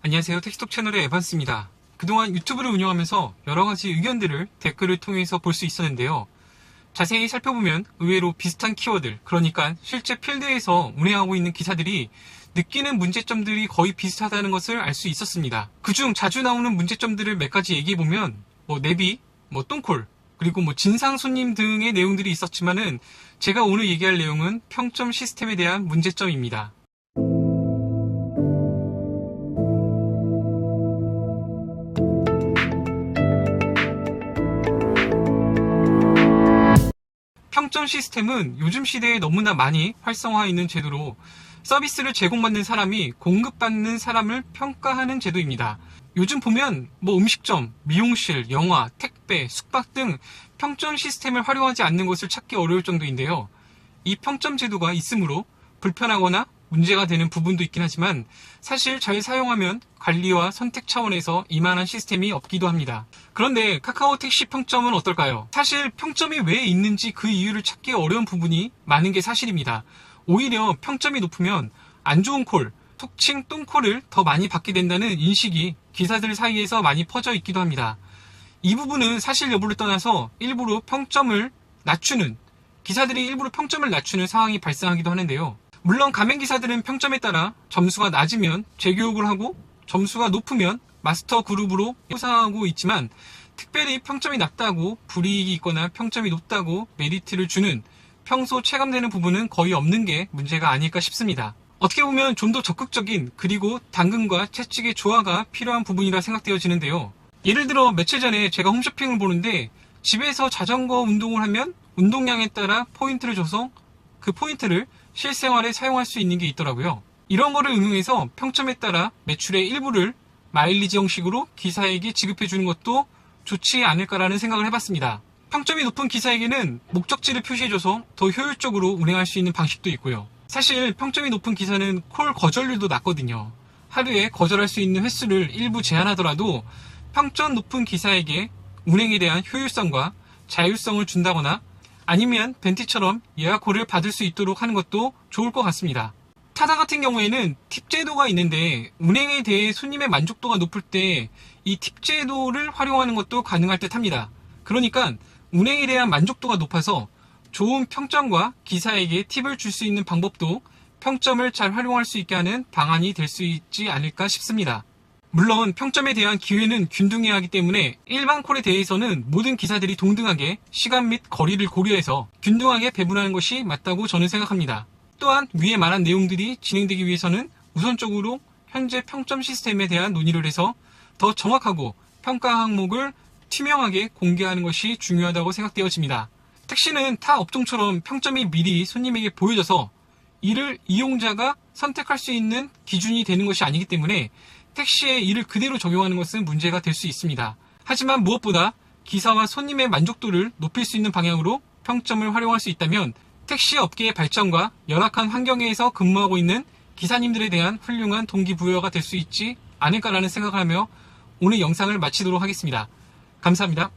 안녕하세요. 택시톡 채널의 에반스입니다. 그동안 유튜브를 운영하면서 여러 가지 의견들을 댓글을 통해서 볼 수 있었는데요. 자세히 살펴보면 의외로 비슷한 키워드, 그러니까 실제 필드에서 운행하고 있는 기사들이 느끼는 문제점들이 거의 비슷하다는 것을 알 수 있었습니다. 그중 자주 나오는 문제점들을 몇 가지 얘기해보면, 뭐, 내비, 뭐, 똥콜, 그리고 뭐, 진상 손님 등의 내용들이 있었지만은, 제가 오늘 얘기할 내용은 평점 시스템에 대한 문제점입니다. 평점 시스템은 요즘 시대에 너무나 많이 활성화 있는 제도로 서비스를 제공받는 사람이 공급받는 사람을 평가하는 제도입니다. 요즘 보면 뭐 음식점, 미용실, 영화, 택배, 숙박 등 평점 시스템을 활용하지 않는 것을 찾기 어려울 정도인데요. 이 평점 제도가 있으므로 불편하거나 문제가 되는 부분도 있긴 하지만 사실 잘 사용하면 관리와 선택 차원에서 이만한 시스템이 없기도 합니다. 그런데 카카오 택시 평점은 어떨까요? 사실 평점이 왜 있는지 그 이유를 찾기 어려운 부분이 많은 게 사실입니다. 오히려 평점이 높으면 안 좋은 콜, 톡칭 똥콜을 더 많이 받게 된다는 인식이 기사들 사이에서 많이 퍼져 있기도 합니다. 이 부분은 사실 여부를 떠나서 일부러 평점을 낮추는 기사들이 일부러 평점을 낮추는 상황이 발생하기도 하는데요. 물론 가맹 기사들은 평점에 따라 점수가 낮으면 재교육을 하고 점수가 높으면 마스터 그룹으로 포상하고 있지만 특별히 평점이 낮다고 불이익이 있거나 평점이 높다고 메리트를 주는 평소 체감되는 부분은 거의 없는 게 문제가 아닐까 싶습니다. 어떻게 보면 좀 더 적극적인 그리고 당근과 채찍의 조화가 필요한 부분이라 생각되어지는데요. 예를 들어 며칠 전에 제가 홈쇼핑을 보는데 집에서 자전거 운동을 하면 운동량에 따라 포인트를 줘서 그 포인트를 실생활에 사용할 수 있는 게 있더라고요. 이런 거를 응용해서 평점에 따라 매출의 일부를 마일리지 형식으로 기사에게 지급해 주는 것도 좋지 않을까라는 생각을 해봤습니다. 평점이 높은 기사에게는 목적지를 표시해줘서 더 효율적으로 운행할 수 있는 방식도 있고요. 사실 평점이 높은 기사는 콜 거절률도 낮거든요. 하루에 거절할 수 있는 횟수를 일부 제한하더라도 평점 높은 기사에게 운행에 대한 효율성과 자율성을 준다거나 아니면 벤티처럼 예약콜을 받을 수 있도록 하는 것도 좋을 것 같습니다. 타다 같은 경우에는 팁 제도가 있는데 운행에 대해 손님의 만족도가 높을 때 이 팁 제도를 활용하는 것도 가능할 듯 합니다. 그러니까 운행에 대한 만족도가 높아서 좋은 평점과 기사에게 팁을 줄 수 있는 방법도 평점을 잘 활용할 수 있게 하는 방안이 될 수 있지 않을까 싶습니다. 물론 평점에 대한 기회는 균등해야 하기 때문에 일반 콜에 대해서는 모든 기사들이 동등하게 시간 및 거리를 고려해서 균등하게 배분하는 것이 맞다고 저는 생각합니다. 또한 위에 말한 내용들이 진행되기 위해서는 우선적으로 현재 평점 시스템에 대한 논의를 해서 더 정확하고 평가 항목을 투명하게 공개하는 것이 중요하다고 생각되어집니다. 택시는 타 업종처럼 평점이 미리 손님에게 보여져서 이를 이용자가 선택할 수 있는 기준이 되는 것이 아니기 때문에 택시에 이를 그대로 적용하는 것은 문제가 될 수 있습니다. 하지만 무엇보다 기사와 손님의 만족도를 높일 수 있는 방향으로 평점을 활용할 수 있다면 택시 업계의 발전과 열악한 환경에서 근무하고 있는 기사님들에 대한 훌륭한 동기부여가 될 수 있지 않을까라는 생각을 하며 오늘 영상을 마치도록 하겠습니다. 감사합니다.